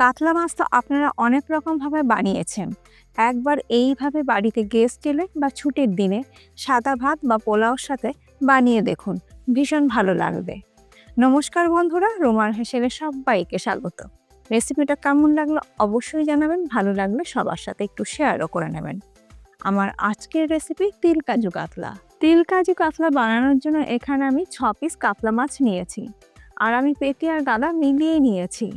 কাতলা মাছ তো আপনারা অনেক রকমভাবে বানিয়েছেন। একবার এইভাবে বাড়িতে গেস্ট এলে বা ছুটির দিনে সাদা ভাত বা পোলাওর সাথে বানিয়ে দেখুন, ভীষণ ভালো লাগবে। নমস্কার বন্ধুরা, রোমার হেসেলে সবাইকে স্বাগত। রেসিপিটা কেমন লাগল অবশ্যই জানাবেন, ভালো লাগলে সবার সাথে একটু শেয়ারও করে নেবেন। আমার আজকের রেসিপি তিল কাজু কাতলা। তিল কাজু কাতলা বানানোর জন্য এখানে আমি ছ পিস কাতলা মাছ নিয়েছি। আর আমি পেটি আর গাদা মিলিয়ে নিয়েছি।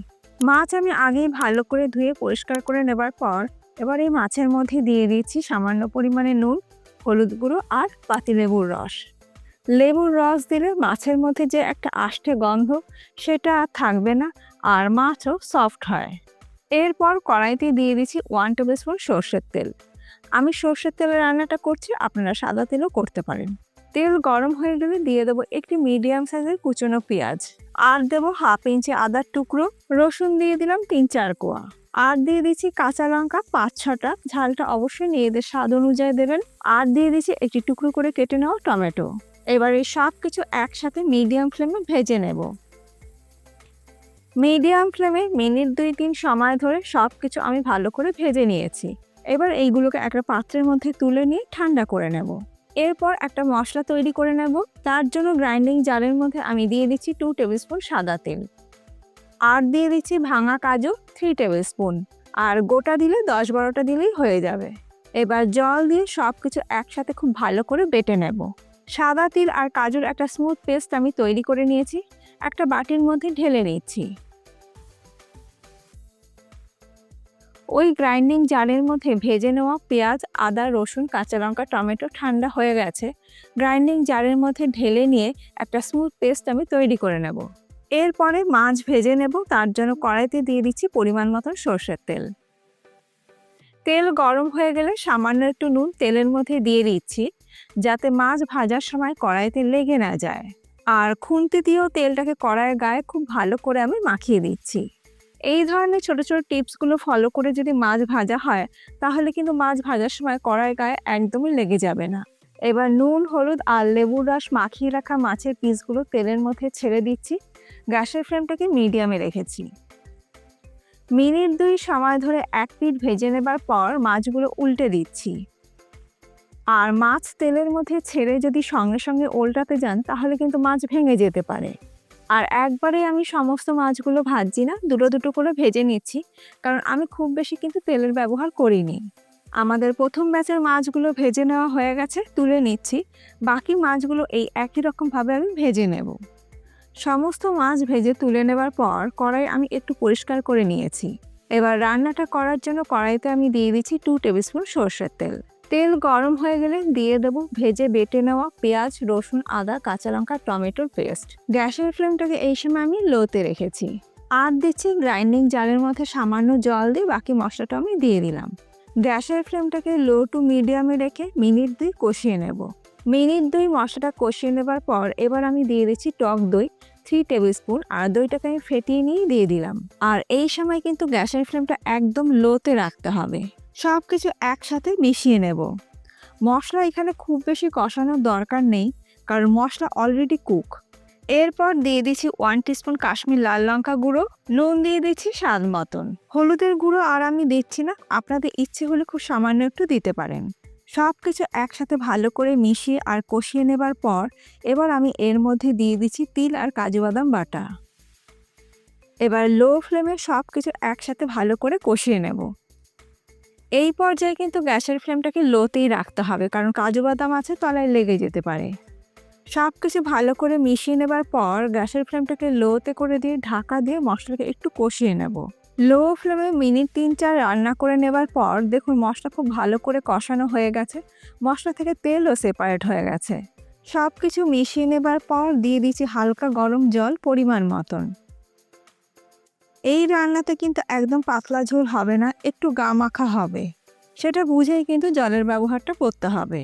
মাছ আমি আগেই ভালো করে ধুয়ে পরিষ্কার করে নেবার পর এবার এই মাছের মধ্যে দিয়ে দিচ্ছি সামান্য পরিমাণে নুন, হলুদ গুঁড়ো আর পাতিলেবুর রস। লেবুর রস দিলে মাছের মধ্যে যে একটা আষ্টে গন্ধ সেটা থাকবে না আর মাছও সফট হয়। এরপর কড়াইতে দিয়ে দিচ্ছি ওয়ান টেবিল স্পুন সর্ষের তেল। আমি সর্ষের তেলের রান্নাটা করছি, আপনারা সাদা তেলও করতে পারেন। তেল গরম হয়ে গেলে দিয়ে দেবো একটি মিডিয়াম সাইজের কুচনো পেঁয়াজ। আর দেবো হাফ ইঞ্চি আদার টুকরো, রসুন দিয়ে দিলাম তিন চার কোয়া। আর দিয়ে দিচ্ছি কাঁচা লঙ্কা পাঁচ ছটা, ঝালটা অবশ্যই নিজেদের স্বাদ অনুযায়ী দেবেন। আর দিয়ে দিচ্ছি একটি টুকরো করে কেটে নেওয়া টমেটো। এবার এই সব কিছু একসাথে মিডিয়াম ফ্লেমে ভেজে নেব। মিডিয়াম ফ্লেমে মিনিট দুই তিন সময় ধরে সব কিছু আমি ভালো করে ভেজে নিয়েছি। এবার এইগুলোকে একটা পাত্রের মধ্যে তুলে নিয়ে ঠান্ডা করে নেব। এরপর একটা মশলা তৈরি করে নেব। তার জন্য গ্রাইন্ডিং জারের মধ্যে আমি দিয়ে দিচ্ছি টু টেবিল স্পুন সাদা তেল। আর দিয়ে দিচ্ছি ভাঙা কাজু থ্রি টেবিল স্পুন আর গোটা দিলে দশ বারোটা দিলেই হয়ে যাবে। এবার জল দিয়ে সব কিছু একসাথে খুব ভালো করে বেটে নেব। সাদা তিল আর কাজুর একটা স্মুথ পেস্ট আমি তৈরি করে নিয়েছি। একটা বাটির মধ্যে ঢেলে নিচ্ছি। ওই গ্রাইন্ডিং জারের মধ্যে ভেজে নেওয়া পেঁয়াজ, আদা, রসুন, কাঁচা লঙ্কা, টমেটো ঠান্ডা হয়ে গেছে। গ্রাইন্ডিং জারের মধ্যে ঢেলে নিয়ে একটা স্মুথ পেস্ট আমি তৈরি করে নেব। এরপরে মাছ ভেজে নেব, তার জন্য কড়াইতে দিয়ে দিচ্ছি পরিমাণ মতন সর্ষের তেল। তেল গরম হয়ে গেলে সামান্য একটু নুন তেলের মধ্যে দিয়ে দিচ্ছি, যাতে মাছ ভাজার সময় কড়াইতে লেগে না যায়। আর খুন্তি দিয়েও তেলটাকে কড়াইয়ের গায়ে খুব ভালো করে আমি মাখিয়ে দিচ্ছি। এই ধরনের ছোট ছোট টিপসগুলো ফলো করে যদি মাছ ভাজা হয়, তাহলে কিন্তু মাছ ভাজার সময় কড়াই গায়ে একদমই লেগে যাবে না। এবার নুন, হলুদ আর লেবুর রস মাখিয়ে রাখা মাছের পিসগুলো তেলের মধ্যে ছেড়ে দিচ্ছি। গ্যাসের ফ্লেমটাকে মিডিয়ামে রেখেছি। মিনিট দুই সময় ধরে এক পিঠ ভেজে নেবার পর মাছগুলো উল্টে দিচ্ছি। আর মাছ তেলের মধ্যে ছেড়ে যদি সঙ্গে সঙ্গে উল্টাতে যান, তাহলে কিন্তু মাছ ভেঙে যেতে পারে। আর একবারে আমি সমস্ত মাছগুলো ভাজছি না, দুটো দুটো করে ভেজে নিচ্ছি। কারণ আমি খুব বেশি কিন্তু তেলের ব্যবহার করিনি। আমাদের প্রথম ব্যাচের মাছগুলো ভেজে নেওয়া হয়ে গেছে, তুলে নিচ্ছি। বাকি মাছগুলো এই একই রকমভাবে আমি ভেজে নেব। সমস্ত মাছ ভেজে তুলে নেবার পর কড়াই আমি একটু পরিষ্কার করে নিয়েছি। এবার রান্নাটা করার জন্য কড়াইতে আমি দিয়ে দিচ্ছি টু টেবিল স্পুন সর্ষের তেল। তেল গরম হয়ে গেলে দিয়ে দেবো ভেজে বেটে নেওয়া পেঁয়াজ, রসুন, আদা, কাঁচা লঙ্কা টমেটোর পেস্ট। গ্যাসের ফ্লেমটাকে এই সময় আমি লোতে রেখেছি। আর দিচ্ছি গ্রাইন্ডিং জালের মধ্যে সামান্য জল দিয়ে বাকি মশলাটা আমি দিয়ে দিলাম। গ্যাসের ফ্লেমটাকে লো টু মিডিয়ামে রেখে মিনিট দুই কষিয়ে নেব। মিনিট দুই মশলাটা কষিয়ে নেবার পর এবার আমি দিয়ে দিচ্ছি টক দই থ্রি টেবিল স্পুন আর দইটাকে আমি ফেটিয়ে নিয়ে দিয়ে দিলাম। আর এই সময় কিন্তু গ্যাসের ফ্লেমটা একদম লোতে রাখতে হবে। সব কিছু একসাথে মিশিয়ে নেব। মশলা এখানে খুব বেশি কষানোর দরকার নেই, কারণ মশলা অলরেডি কুক এরপর দিয়ে দিচ্ছি ওয়ান টিস্পুন কাশ্মীর লাল লঙ্কা গুঁড়ো, নুন দিয়ে দিচ্ছি স্বাদ মতন। হলুদের গুঁড়ো আর আমি দিচ্ছি না, আপনাদের ইচ্ছে হলে খুব সামান্য একটু দিতে পারেন। সব কিছু একসাথে ভালো করে মিশিয়ে আর কষিয়ে নেবার পর, এবার আমি এর মধ্যে দিয়ে দিচ্ছি তিল আর কাজু বাদাম বাটা। এবার লো ফ্লেমে সব কিছু একসাথে ভালো করে কষিয়ে নেব। এই পর্যায়ে কিন্তু গ্যাসের ফ্লেমটাকে লোতেই রাখতে হবে, কারণ কাজু বাদাম আছে তলায় লেগে যেতে পারে। সব কিছু ভালো করে মিশিয়ে নেবার পর গ্যাসের ফ্লেমটাকে লোতে করে দিয়ে ঢাকা দিয়ে মশলাকে একটু কষিয়ে নেব। লো ফ্লেমে মিনিট তিন চার রান্না করে নেবার পর দেখুন মশলা খুব ভালো করে কষানো হয়ে গেছে, মশলা থেকে তেলও সেপারেট হয়ে গেছে। সব কিছু মিশিয়ে নেবার পর দিয়ে দিচ্ছি হালকা গরম জল পরিমাণ মতন। এই রান্নাতে কিন্তু একদম পাতলা ঝোল হবে না, একটু গা মাখা হবে। সেটা বুঝেই কিন্তু জলের ব্যবহারটা করতে হবে।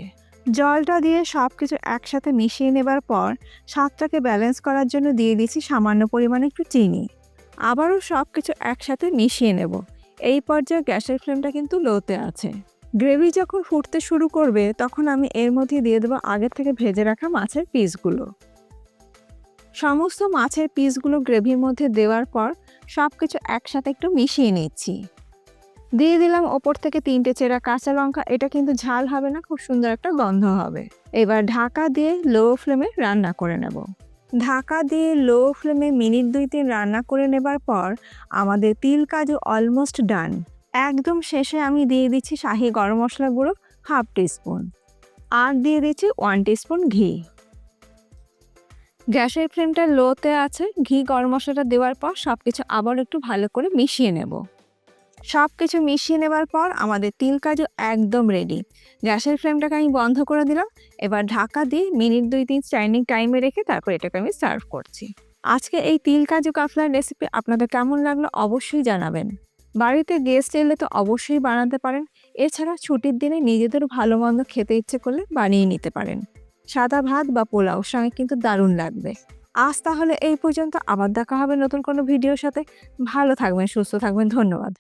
জলটা দিয়ে সব কিছু একসাথে মিশিয়ে নেবার পর স্বাদটাকে ব্যালেন্স করার জন্য দিয়ে দিয়েছি সামান্য পরিমাণে একটু চিনি। আবারও সব কিছু একসাথে মিশিয়ে নেব। এই পর্যায়ে গ্যাসের ফ্লেমটা কিন্তু লোতে আছে। গ্রেভি যখন ফুটতে শুরু করবে, তখন আমি এর মধ্যে দিয়ে দেবো আগের থেকে ভেজে রাখা মাছের পিসগুলো সমস্ত মাছের পিসগুলো গ্রেভির মধ্যে দেওয়ার পর সব কিছু একসাথে একটু মিশিয়ে নিচ্ছি। দিয়ে দিলাম ওপর থেকে তিনটে চেরা কাঁচা লঙ্কা, এটা কিন্তু ঝাল হবে না, খুব সুন্দর একটা গন্ধ হবে। এবার ঢাকা দিয়ে লো ফ্লেমে রান্না করে নেব। ঢাকা দিয়ে লো ফ্লেমে মিনিট দুই তিন রান্না করে নেবার পর আমাদের তিল কাজু অলমোস্ট ডান একদম শেষে আমি দিয়ে দিচ্ছি শাহি গরম মশলা গুঁড়ো হাফ টিস্পুন আর দিয়ে দিচ্ছি ওয়ান টিস্পুন ঘি। গ্যাসের ফ্লেমটা লোতে আছে, ঘি, গরম মশলাটা দেওয়ার পর সব কিছু আবার একটু ভালো করে মিশিয়ে নেব। সব কিছু মিশিয়ে নেবার পর আমাদের তিল কাজু একদম রেডি গ্যাসের ফ্লেমটাকে আমি বন্ধ করে দিলাম, এবার ঢাকা দিয়ে মিনিট দুই তিন স্ট্যান্ডিং টাইমে রেখে তারপর এটাকে আমি সার্ভ করছি। আজকে এই তিল কাজু কাফলার রেসিপি আপনাদের কেমন লাগল অবশ্যই জানাবেন। বাড়িতে গেস্ট এলে তো অবশ্যই বানাতে পারেন, এছাড়া ছুটির দিনে নিজেদের ভালো মন্দ খেতে ইচ্ছে করলে বানিয়ে নিতে পারেন। সাদা ভাত বা পোলাও সঙ্গে কিন্তু দারুণ লাগবে। আজ তাহলে এই পর্যন্ত। আবার দেখা হবে নতুন কোনো ভিডিওর সাথে। ভালো থাকবেন, সুস্থ থাকবেন। ধন্যবাদ।